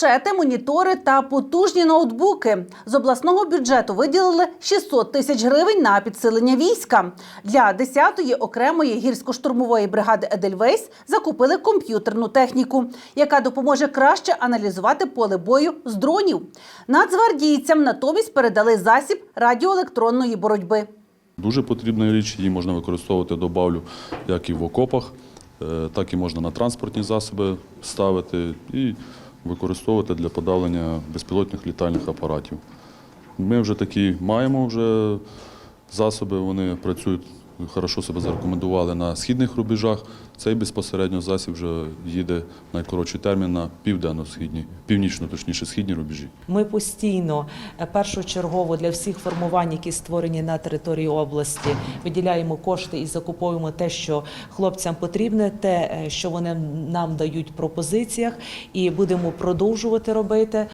Планшети, монітори та потужні ноутбуки з обласного бюджету виділили 600 тисяч гривень на підсилення війська. Для 10-ї окремої гірсько-штурмової бригади Едельвейс закупили комп'ютерну техніку, яка допоможе краще аналізувати поле бою з дронів. Нацгвардійцям натомість передали засіб радіоелектронної боротьби. Дуже потрібна річ, її можна використовувати добавлю як і в окопах, е, так і можна на транспортні засоби ставити і використовувати для подавлення безпілотних літальних апаратів. Ми вже такі маємо вже засоби, вони працюють, хорошо себе зарекомендували на східних рубежах. Цей безпосередньо засіб вже їде найкоротший термін на південно-східні, північно, точніше, східні рубежі. Ми постійно е, першочергово для всіх формувань, які створені на території області, виділяємо кошти і закуповуємо те, що хлопцям потрібне, те, е, що вони нам дають в пропозиціях, і будемо продовжувати робити.